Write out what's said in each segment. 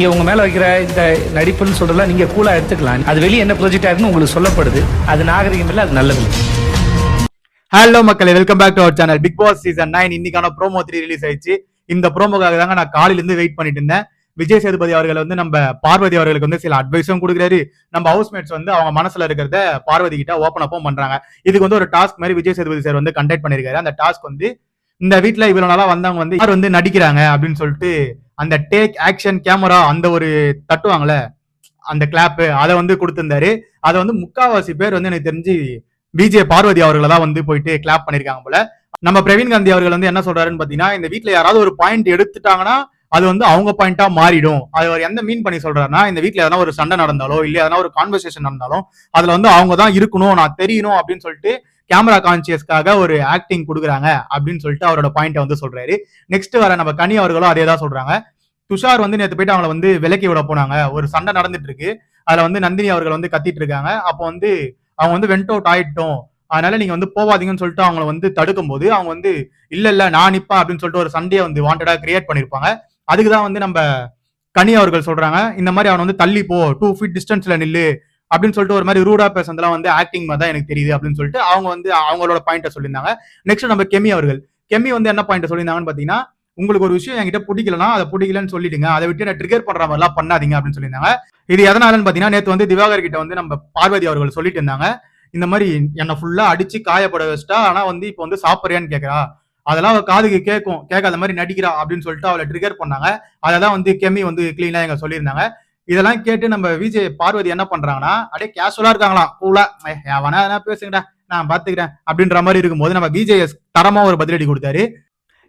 நீங்க உங்க மேல வைக்கிற இந்த நடிப்புன்னு சொல்றதெல்லாம் நீங்க கூலா எடுத்துக்கலாம். அது வெளியே என்ன ப்ராஜெக்ட் ஆயிருக்குன்னு உங்களுக்கு சொல்லப்படுது. அது நாகரிகம் இல்லை அது நல்லது ஹலோ மக்களே welcome back to our channel Bigg Boss season nine இன்னைக்கான ப்ரோமோ த்ரீ ரிலீஸ் ஆயிடுச்சு. இந்த ப்ரோமோக்காக தாங்க நான் காலையில இருந்து வெயிட் பண்ணிட்டு இருந்தேன். விஜய் சேதுபதி அவர்கள் வந்து நம்ம பார்வதி அவர்களுக்கு வந்து சில அட்வைஸும் கொடுக்குறாரு. நம்ம ஹவுஸ்மேட்ஸ் வந்து அவங்க மனசுல இருக்கிறத பார்வதி கிட்ட ஓப்பன் அப்பும் பண்றாங்க. இதுக்கு வந்து ஒரு டாஸ்க் மாதிரி விஜய் சேதுபதி சார் வந்து கண்டக்ட் பண்ணிருக்காரு அந்த டாஸ்க் வந்து இந்த வீட்டுல இவ்வளவு நாளா வந்தவங்க வந்து யார் வந்து நடிக்கிறாங்க அப்படின்னு சொல்லிட்டு அந்த டேக் ஆக்ஷன் கேமரா அந்த ஒரு தட்டுவாங்கல்ல அந்த கிளாப்பு அதை வந்து கொடுத்திருந்தாரு. அதை வந்து முக்காவாசி பேர் வந்து எனக்கு தெரிஞ்சு பிஜே பார்வதி அவர்களை தான் வந்து போயிட்டு கிளாப் பண்ணியிருக்காங்க போல. நம்ம பிரவீன் காந்தி அவர்கள் வந்து என்ன சொல்றாருன்னு பாத்தீங்கன்னா இந்த வீட்டுல யாராவது ஒரு பாயிண்ட் எடுத்துட்டாங்கன்னா அது வந்து அவங்க பாயிண்டா மாறிடும். அது அவர் எந்த மீன் பண்ணி சொல்றாருன்னா இந்த வீட்டுல எதனா ஒரு சண்டை நடந்தாலோ இல்ல எதனா ஒரு கான்வர்சேஷன் நடந்தாலும் அதுல வந்து அவங்க தான் இருக்கணும் நான் தெரியணும் அப்படின்னு சொல்லிட்டு கேமரா கான்சியஸ்க்காக ஒரு ஆக்டிங் கொடுக்குறாங்க அப்படின்னு சொல்லிட்டு அவரோட பாயிண்ட்டை வந்து சொல்றாரு. நெக்ஸ்ட் வர நம்ம கனி அவர்களும் அதே தான் சொல்றாங்க. துஷார் வந்து நேற்று போயிட்டு அவங்கள வந்து விலக்கி விட போனாங்க. ஒரு சண்டை நடந்துட்டு இருக்கு அதுல வந்து நந்தினி அவர்கள் வந்து கத்திட்டு இருக்காங்க. அப்போ வந்து அவங்க வந்து வென்ட் அவுட் ஆயிட்டோம். அதனால நீங்க வந்து போவாதீங்கன்னு சொல்லிட்டு அவங்கள வந்து தடுக்கும் போது அவங்க வந்து இல்ல இல்ல நான் நிப்பேன் அப்படின்னு சொல்லிட்டு ஒரு சண்டையை வந்து வாண்டடா கிரியேட் பண்ணிருப்பாங்க. அதுக்கு தான் வந்து நம்ம கனி அவர்கள் சொல்றாங்க. இந்த மாதிரி அவனை வந்து தள்ளி போ. டூ ஃபீட் டிஸ்டன்ஸ்ல நில்லு. அப்படின்னு சொல்லிட்டு ஒரு மாதிரி ரூடா பேசுறதுலாம் வந்து ஆக்டிங் மாதிரி தான் எனக்கு தெரியுது அப்படின்னு சொல்லிட்டு அவங்க வந்து அவங்களோட பாயிண்ட்டை சொல்லியிருந்தாங்க. நெக்ஸ்ட் நம்ம கெமி அவர்கள். கெமி வந்து என்ன பாயிண்ட் சொல்லியிருந்தாங்கன்னு பாத்தீங்கன்னா உங்களுக்கு ஒரு விஷயம் என்கிட்ட பிடிக்கலனா அதை பிடிக்கலன்னு சொல்லிடுங்க. அதை விட்டு நான் ட்ரிகர் பண்ற மாதிரிலாம் பண்ணாதீங்க அப்படின்னு சொல்லியிருந்தாங்க. இது எதனாலன்னு பாத்தீங்கன்னா நேத்து வந்து திவாகர் கிட்ட வந்து நம்ம பார்வதி அவர்கள் சொல்லிட்டு இருந்தாங்க. இந்த மாதிரி என்னை ஃபுல்லா அடிச்சு காயப்பட வச்சிட்டா ஆனா வந்து இப்போ வந்து சாப்பிட்றியான்னு கேட்கறா அதெல்லாம் அவ காதுக்கு கேட்கும் கேட்காத மாதிரி நடிக்கிறா அப்படின்னு சொல்லிட்டு அவளை ட்ரிகர் பண்ணாங்க. அதை தான் வந்து கெமி வந்து கிளீனா எங்க சொல்லியிருந்தாங்க. இதெல்லாம் கேட்டு நம்ம விஜய் பார்வதி என்ன பண்றாங்கன்னா அப்படியே கேஷுவலா இருக்காங்களாம் கூலா வேணா எதனா பேசுங்கடா. நான் பாத்துக்கிறேன். அப்படின்ற மாதிரி இருக்கும்போது நம்ம விஜய் தரமா ஒரு பதிலடி கொடுத்தாரு.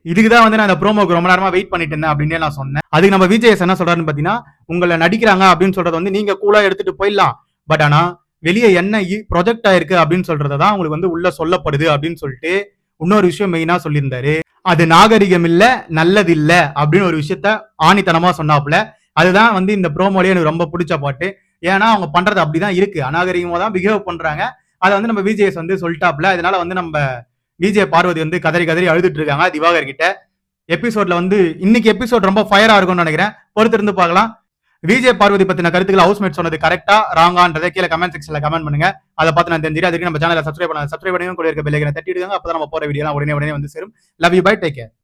இதுக்கு தான் வந்து நான் அந்த ப்ரோமோக்கு ரொம்ப நேரமா வெயிட் பண்ணிட்டு இருந்தேன் அப்படின்னு நான் சொன்னேன். அதுக்கு நம்ம விஜய் என்ன சொல்றாருன்னு பாத்தீங்கன்னா உங்களை நடிக்கிறாங்க அப்படின்னு சொல்றது வந்து நீங்க கூலா எடுத்துட்டு போயிடலாம். பட் ஆனா வெளியே என்ன ப்ரொஜெக்ட் ஆயிருக்கு அப்படின்னு சொல்றதை தான் உங்களுக்கு வந்து உள்ள சொல்லப்படுது அப்படின்னு சொல்லிட்டு இன்னொரு விஷயம் மெயினா சொல்லியிருந்தாரு. அது நாகரிகம் இல்ல நல்லது இல்ல அப்படின்னு ஒரு விஷயத்த ஆணித்தனமா சொன்னாப்புல. அதுதான் வந்து இந்த ப்ரோமோலயே எனக்கு ரொம்ப பிடிச்ச பாட்டு. ஏன்னா அவங்க பண்றது அப்படிதான் இருக்கு. அநாகரிகமா தான் பிஹேவ் பண்றாங்க. அதை வந்து நம்ம விஜய்ஸ் வந்து சொல்லிட்டாப்ல அதனால வந்து நம்ம விஜய் பார்வதி வந்து கதறி கதறி அழுதுட்டு இருக்காங்க திவாகர் கிட்ட. எபிசோட்ல வந்து இன்னைக்கு எபிசோட் ரொம்ப ஃபயரா இருக்கும்னு நினைக்கிறேன். பொறுத்திருந்து பார்க்கலாம். விஜய் பார்வதி பத்தின கருத்துக்கள் ஹவுஸ்மேட் சொன்னது கரெக்டா ராங்கான்றதை கீழே கமெண்ட் செக்ஷன்ல கமெண்ட் பண்ணுங்க. அதை பார்த்து நான் தெரிஞ்சுட்டு அதுக்கு நம்ம சேனலை சப்ஸ்கிரைப் பண்ண சப்ஸ்கிரைப் பண்ணி கூட இருக்க பெல்லைக்கனை தட்டிடுங்க. அப்பதான் நம்ம போற வீடியோ உடனே உடனே வந்து சேரும். Love you bye take care